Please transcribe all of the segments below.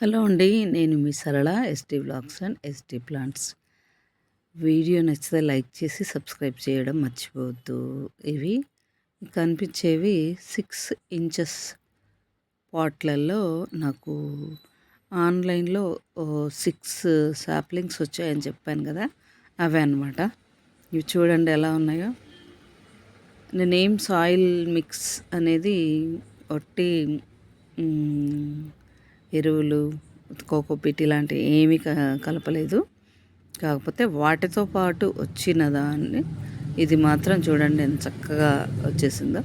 Hello అండి నేను మీ Sarala ST blogs and ST plants video నచ్చితే లైక్ చేసి సబ్స్క్రైబ్ చేయడం మర్చిపోవద్దు. ఇవి కనిపించేవి సిక్స్ ఇంచెస్ పాట్లలో నాకు ఆన్లైన్లో సిక్స్ సాప్లింగ్స్ వచ్చాయని చెప్పాను కదా అవే అనమాట ఇవి చూడండి ఎలా ఉన్నాయో. నేనేం సాయిల్ మిక్స్ అనేది ఒట్టి ఎరువులు కోకోపీట్ ఇలాంటివి ఏమీ కలపలేదు. కాకపోతే వాటితో పాటు వచ్చిన దాన్ని ఇది మాత్రం చూడండి ఎంత చక్కగా వచ్చేసిందో.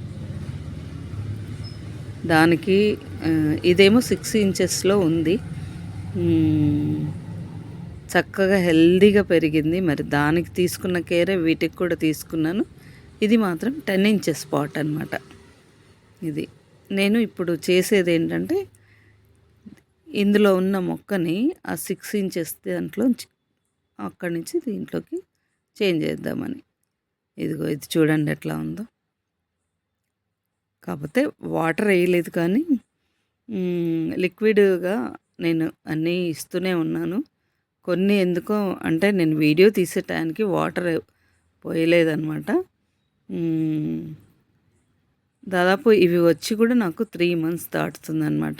దానికి ఇదేమో సిక్స్ ఇంచెస్లో ఉంది. చక్కగా హెల్దీగా పెరిగింది. మరి దానికి తీసుకున్న కేరే వీటికి కూడా తీసుకున్నాను. ఇది మాత్రం టెన్ ఇంచెస్ పాట్ అనమాట ఇది. నేను ఇప్పుడు చేసేది ఏంటంటే ఇందులో ఉన్న మొక్కని ఆ సిక్స్ ఇంచెస్ దాంట్లో అక్కడి నుంచి దీంట్లోకి చేంజ్ చేద్దామని. ఇదిగో ఇది చూడండి ఎట్లా ఉందో. కాకపోతే వాటర్ వేయలేదు కానీ లిక్విడ్గా నేను అన్నీ ఇస్తూనే ఉన్నాను. కొన్ని ఎందుకో అంటే నేను వీడియో తీసే టైంకి వాటర్ పోయలేదన్నమాట. దాదాపు ఇవి వచ్చి కూడా నాకు త్రీ మంత్స్ దాటుతుందన్నమాట.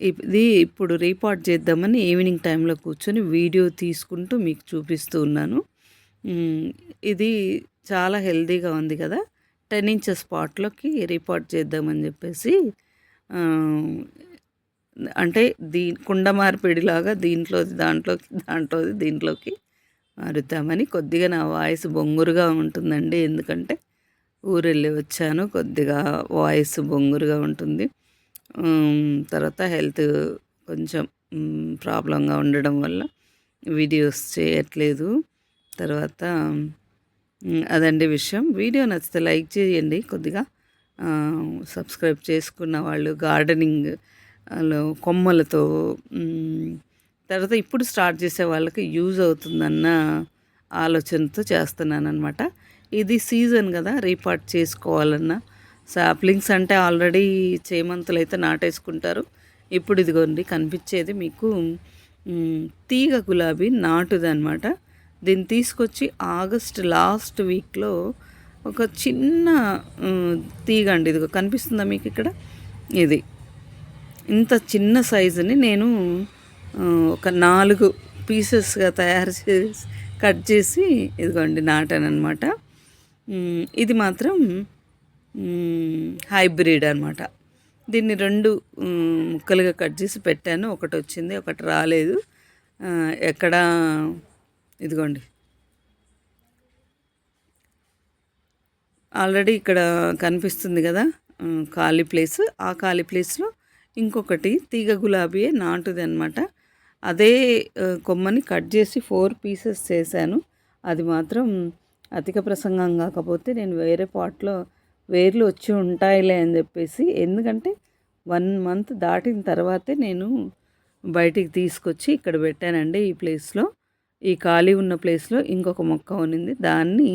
ఇది ఇప్పుడు రీపార్ట్ చేద్దామని ఈవినింగ్ టైంలో కూర్చొని వీడియో తీసుకుంటూ మీకు చూపిస్తూ ఉన్నాను. ఇది చాలా హెల్దీగా ఉంది కదా. టెన్ ఇంచెస్ స్పాట్లోకి రీపార్ట్ చేద్దామని చెప్పేసి అంటే దీ కుండ మార్పిడిలాగా దీంట్లోది దాంట్లోకి దాంట్లోది దీంట్లోకి మారుతామని కొద్దిగా నా వాయిస్ బొంగురుగా ఉంటుందండి. ఎందుకంటే ఊరెళ్ళి వచ్చాను కొద్దిగా వాయిస్ బొంగురుగా ఉంటుంది. తర్వాత హెల్త్ కొంచెం ప్రాబ్లంగా ఉండడం వల్ల వీడియోస్ చేయట్లేదు. తర్వాత అదండి విషయం. వీడియో నచ్చితే లైక్ చేయండి కొద్దిగా. సబ్స్క్రైబ్ చేసుకున్న వాళ్ళు గార్డెనింగ్ కొమ్మలతో తర్వాత ఇప్పుడు స్టార్ట్ చేసే వాళ్ళకి యూజ్ అవుతుందన్న ఆలోచనతో చేస్తున్నాను అనమాట ఇది సీజన్ కదా రీపార్ట్ చేసుకోవాలన్నా. సాప్లింగ్స్ అంటే ఆల్రెడీ చేమంతులు అయితే నాటేసుకుంటారు. ఇప్పుడు ఇదిగోండి కనిపించేది మీకు తీగ గులాబీ నాటుది అనమాట దీన్ని తీసుకొచ్చి ఆగస్ట్ లాస్ట్ వీక్లో ఒక చిన్న తీగ అండి ఇదిగో కనిపిస్తుందా మీకు ఇక్కడ? ఇది. ఇంత చిన్న సైజుని నేను ఒక నాలుగు పీసెస్గా తయారు చేసి కట్ చేసి ఇదిగోండి నాటాను అనమాట ఇది మాత్రం హైబ్రిడ్ అనమాట దీన్ని రెండు ముక్కలుగా కట్ చేసి పెట్టాను. ఒకటి వచ్చింది ఒకటి రాలేదు. ఎక్కడ ఇదిగోండి. ఆల్రెడీ ఇక్కడ కనిపిస్తుంది కదా ఖాళీ ప్లేస్. ఆ ఖాళీ ప్లేస్లో ఇంకొకటి తీగ గులాబీయే నాటుది అనమాట అదే కొమ్మని కట్ చేసి ఫోర్ పీసెస్ చేశాను. అది మాత్రం అధిక ప్రసంగం కాకపోతే నేను వేరే పాట్లో వేర్లు వచ్చి ఉంటాయిలే అని చెప్పేసి ఎందుకంటే వన్ మంత్ దాటిన తర్వాతే నేను బయటికి తీసుకొచ్చి ఇక్కడ పెట్టానండి ఈ ప్లేస్లో. ఈ ఖాళీ ఉన్న ప్లేస్లో ఇంకొక మొక్క ఉన్నింది. దాన్ని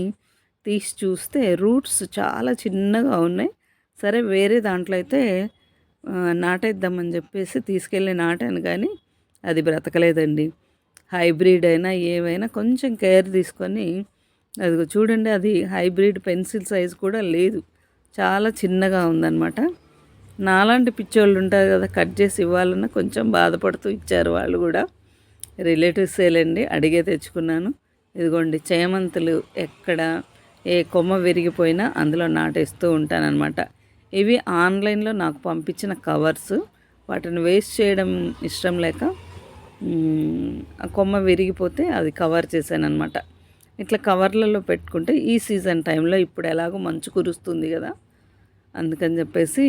తీసి చూస్తే రూట్స్ చాలా చిన్నగా ఉన్నాయి. సరే వేరే దాంట్లో అయితే నాటేద్దామని చెప్పేసి తీసుకెళ్ళి నాటాను కానీ అది బ్రతకలేదండి. హైబ్రిడ్ అయినా ఏవైనా కొంచెం కేర్ తీసుకొని అది చూడండి అది హైబ్రిడ్ పెన్సిల్ సైజ్ కూడా లేదు. చాలా చిన్నగా ఉందన్నమాట. నాలాంటి పిచ్చోళ్ళు ఉంటారు కదా కట్ చేసి ఇవ్వాలన్నా కొంచెం బాధపడుతూ ఇచ్చారు వాళ్ళు కూడా. రిలేటివ్సేలేండి అడిగే తెచ్చుకున్నాను. ఇదిగోండి చేమంతులు ఎక్కడ ఏ కొమ్మ విరిగిపోయినా అందులో నాటేస్తూ ఉంటానన్నమాట. ఇవి ఆన్లైన్లో నాకు పంపించిన కవర్స్. వాటిని వేస్ట్ చేయడం ఇష్టం లేక ఆ కొమ్మ విరిగిపోతే అది కవర్ చేశాను అనమాట ఇట్లా కవర్లలో పెట్టుకుంటే ఈ సీజన్ టైంలో ఇప్పుడు ఎలాగో మంచు కురుస్తుంది కదా. అందుకని చెప్పేసి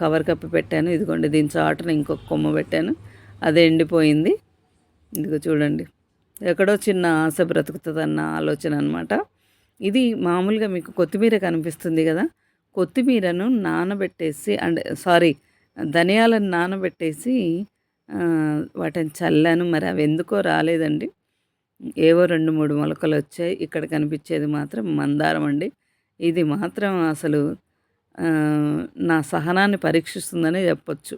కవర్ కప్పి పెట్టాను. ఇదిగోండి దీని చాటున ఇంకొక కొమ్మ పెట్టాను. అది ఎండిపోయింది. ఇదిగో చూడండి ఎక్కడో చిన్న ఆశ బ్రతుకుతుంది అన్న ఆలోచన అనమాట ఇది మామూలుగా మీకు కొత్తిమీర కనిపిస్తుంది కదా. కొత్తిమీరను నానబెట్టేసి అండ్ సారీ ధనియాలను నానబెట్టేసి వాటిని చల్లాను. మరి అవి ఎందుకో రాలేదండి. ఏవో రెండు మూడు మొలకలు వచ్చాయి. ఇక్కడ కనిపించేది మాత్రం మందారం అండి. ఇది మాత్రం అసలు నా సహనాన్ని పరీక్షిస్తుందనే చెప్పొచ్చు.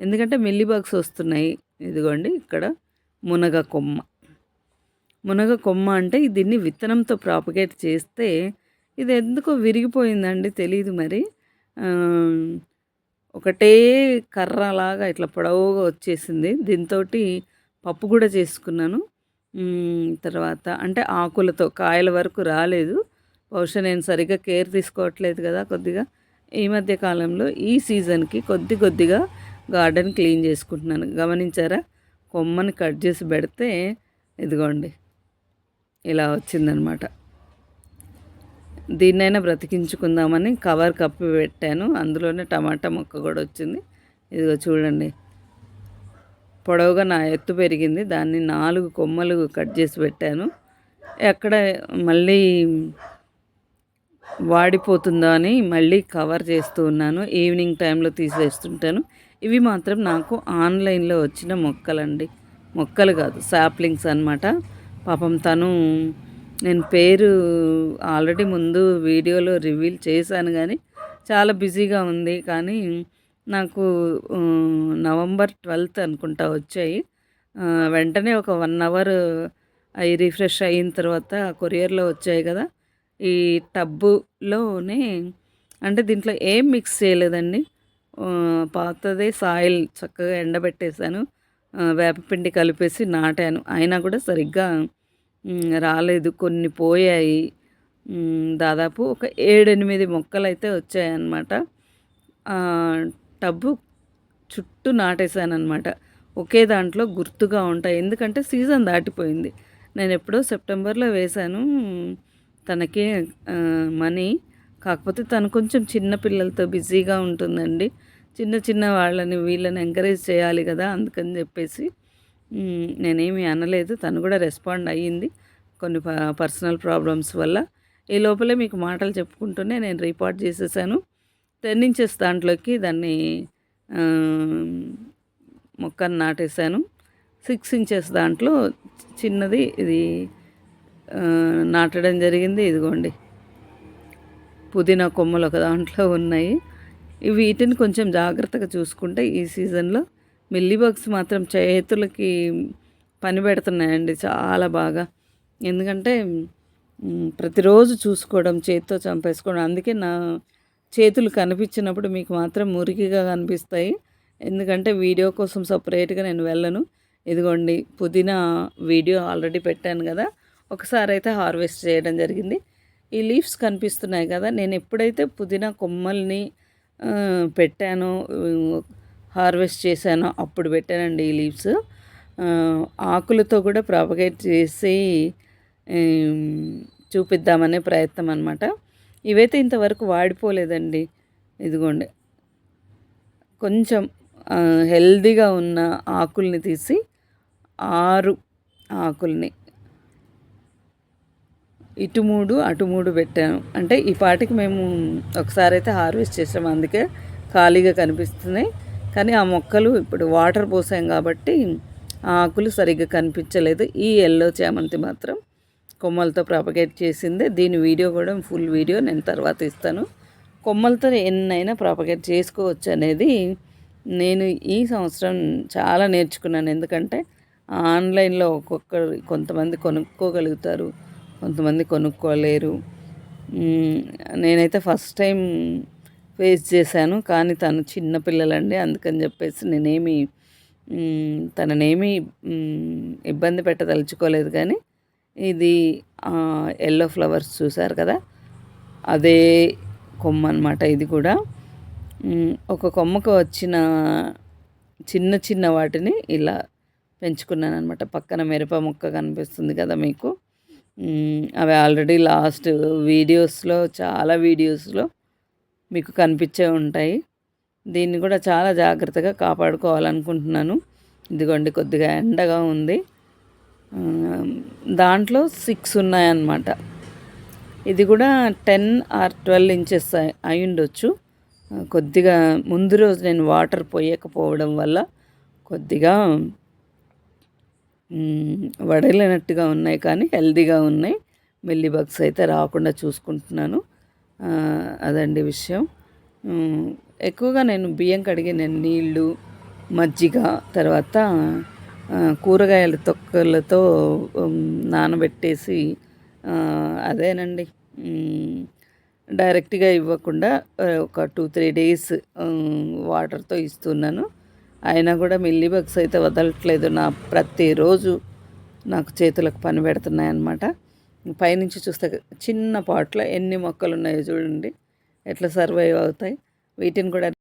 ఎందుకంటే మిల్లీ బగ్స్ వస్తున్నాయి. ఇదిగోండి ఇక్కడ మునగ కొమ్మ. మునగ కొమ్మ అంటే దీన్ని విత్తనంతో ప్రాపగేట్ చేస్తే ఇది ఎందుకో విరిగిపోయిందండి తెలియదు మరి. ఒకటే కర్రలాగా ఇట్లా పొడవుగా వచ్చేసింది. దీంతో పప్పు కూడా చేసుకున్నాను. తర్వాత అంటే ఆకులతో కాయల వరకు రాలేదు. బహుశా నేను సరిగ్గా కేర్ తీసుకోవట్లేదు కదా కొద్దిగా. ఈ మధ్య కాలంలో ఈ సీజన్కి కొద్ది కొద్దిగా గార్డెన్ క్లీన్ చేసుకుంటున్నాను. గమనించారా? కొమ్మని కట్ చేసి పెడితే ఇదిగోండి ఇలా వచ్చిందనమాట. దీన్నైనా బ్రతికించుకుందామని కవర్ కప్పి పెట్టాను. అందులోనే టమాటా మొక్క కూడా వచ్చింది. ఇదిగో చూడండి పొడవుగా నా ఎత్తు పెరిగింది. దాన్ని నాలుగు కొమ్మలు కట్ చేసి పెట్టాను. ఎక్కడ మళ్ళీ వాడిపోతుందో అని మళ్ళీ కవర్ చేస్తూ ఉన్నాను. ఈవినింగ్ టైంలో తీసేస్తుంటాను. ఇవి మాత్రం నాకు ఆన్లైన్లో వచ్చిన మొక్కలండి. మొక్కలు కాదు సాప్లింగ్స్ అనమాట పాపం తను నేను పేరు ఆల్రెడీ ముందు వీడియోలో రివీల్ చేశాను కానీ చాలా బిజీగా ఉంది. కానీ నాకు నవంబర్ ట్వెల్త్ అనుకుంటా వచ్చాయి. వెంటనే ఒక వన్ అవర్ అవి రిఫ్రెష్ అయిన తర్వాత కొరియర్లో వచ్చాయి కదా. ఈ టబ్బులోనే అంటే దీంట్లో ఏం మిక్స్ చేయలేదండి. పాతదే సాయిల్ చక్కగా ఎండబెట్టేశాను. వేపపిండి కలిపేసి నాటాను. అయినా కూడా సరిగ్గా రాలేదు. కొన్ని పోయాయి. దాదాపు ఒక ఏడెనిమిది మొక్కలు అయితే వచ్చాయన్నమాట టబ్బు చుట్టూ నాటేశానమాట అనమాట ఒకే దాంట్లో గుర్తుగా ఉంటాయి. ఎందుకంటే సీజన్ దాటిపోయింది. నేను ఎప్పుడో సెప్టెంబర్లో వేశాను. తనకి మనీ. కాకపోతే తను కొంచెం చిన్న పిల్లలతో బిజీగా ఉంటుందండి. చిన్న చిన్న వాళ్ళని వీళ్ళని ఎంకరేజ్ చేయాలి కదా అందుకని చెప్పేసి నేనేమి అనలేదు. తను కూడా రెస్పాండ్ అయ్యింది కొన్ని ప- పర్సనల్ ప్రాబ్లమ్స్ వల్ల. ఈ లోపలే మీకు మాటలు చెప్పుకుంటూనే నేను రిపోర్ట్ చేసేసాను. టెన్ ఇంచెస్ దాంట్లోకి దాన్ని మొక్కను నాటేశాను. సిక్స్ ఇంచెస్ దాంట్లో చిన్నది ఇది నాటడం జరిగింది. ఇదిగోండి. పుదీనా కొమ్మలు ఒక దాంట్లో ఉన్నాయి. ఇవి వీటిని కొంచెం జాగ్రత్తగా చూసుకుంటే ఈ సీజన్లో మిల్లీబగ్స్ మాత్రం చేతులకి పని పెడుతున్నాయండి చాలా బాగా. ఎందుకంటే ప్రతిరోజు చూసుకోవడం చేతితో చంపేసుకోవడం అందుకే నా చేతులు కనిపించినప్పుడు మీకు మాత్రం మురికిగా కనిపిస్తాయి. ఎందుకంటే వీడియో కోసం సపరేట్గా నేను వెళ్ళను. ఇదిగోండి పుదీనా వీడియో ఆల్రెడీ పెట్టాను కదా ఒకసారి అయితే హార్వెస్ట్ చేయడం జరిగింది. ఈ లీవ్స్ కనిపిస్తున్నాయి కదా నేను ఎప్పుడైతే పుదీనా కొమ్మల్ని పెట్టానో హార్వెస్ట్ చేశానో అప్పుడు పెట్టానండి ఈ లీవ్స్. ఆకులతో కూడా ప్రాపగేట్ చేసి చూపిద్దామనే ప్రయత్నం అనమాట ఇవైతే ఇంతవరకు వాడిపోలేదండి. ఇదిగోండి. కొంచెం హెల్దీగా ఉన్న ఆకుల్ని తీసి ఆరు ఆకుల్ని ఇటు మూడు అటు మూడు పెట్టాను. అంటే ఈ పాటికి మేము ఒకసారి అయితే హార్వెస్ట్ చేసాము. అందుకే ఖాళీగా కనిపిస్తున్నాయి. కానీ ఆ మొక్కలు ఇప్పుడు వాటర్ పోసాం కాబట్టి ఆకులు సరిగ్గా కనిపించలేదు. ఈ ఎల్లో చామంతి మాత్రం కొమ్మలతో ప్రాపగేట్ చేసిందే. దీని వీడియో కూడా ఫుల్ వీడియో నేను తర్వాత ఇస్తాను. కొమ్మలతో ఎన్నైనా ప్రాపగేట్ చేసుకోవచ్చు అనేది నేను ఈ సంవత్సరం చాలా నేర్చుకున్నాను. ఎందుకంటే ఆన్లైన్లో ఒక్కొక్కరు కొంతమంది కొనుక్కోగలుగుతారు కొంతమంది కొనుక్కోలేరు. నేనైతే ఫస్ట్ టైం ఫేస్ చేశాను. కానీ తను చిన్న పిల్లలండి. అందుకని చెప్పేసి నేనేమి తననేమి ఇబ్బంది పెట్టదలుచుకోలేదు. కానీ ఇది ఎల్లో ఫ్లవర్స్ చూసారు కదా? అదే కొమ్మ అనమాట ఇది కూడా. ఒక కొమ్మకు వచ్చిన చిన్న చిన్న వాటిని ఇలా పెంచుకున్నాను అనమాట పక్కన మిరప మొక్క కనిపిస్తుంది కదా మీకు. అవి ఆల్రెడీ లాస్ట్ వీడియోస్లో చాలా వీడియోస్లో మీకు కనిపించే ఉంటాయి. దీన్ని కూడా చాలా జాగ్రత్తగా కాపాడుకోవాలనుకుంటున్నాను. ఇదిగోండి కొద్దిగా ఎండగా ఉంది. దాంట్లో సిక్స్ ఉన్నాయన్నమాట. ఇది కూడా టెన్ ఆర్ ట్వెల్వ్ ఇంచెస్ అయి ఉండొచ్చు. కొద్దిగా ముందు రోజు నేను వాటర్ పోయకపోవడం వల్ల కొద్దిగా వడలేనట్టుగా వడలినట్టుగా ఉన్నాయి కానీ హెల్దీగా ఉన్నాయి. మిల్లీ బగ్స్ అయితే రాకుండా చూసుకుంటున్నాను. అదండి విషయం. ఎక్కువగా నేను బియ్యం కడిగిన నీళ్ళు మజ్జిగ తర్వాత కూరగాయల తొక్కలతో నానబెట్టేసి అదేనండి. డైరెక్ట్గా ఇవ్వకుండా ఒక టూ త్రీ డేస్ వాటర్తో ఇస్తున్నాను. అయినా కూడా మిల్లీ బగ్స్ అయితే వదలట్లేదు. నా ప్రతిరోజు నాకు చేతులకు పని పెడుతున్నాయి అన్నమాట పైనుంచి చూస్తే చిన్న పాట్లో ఎన్ని మొక్కలు ఉన్నాయో చూడండి. ఎట్లా సర్వైవ్ అవుతాయి. వీటిని కూడా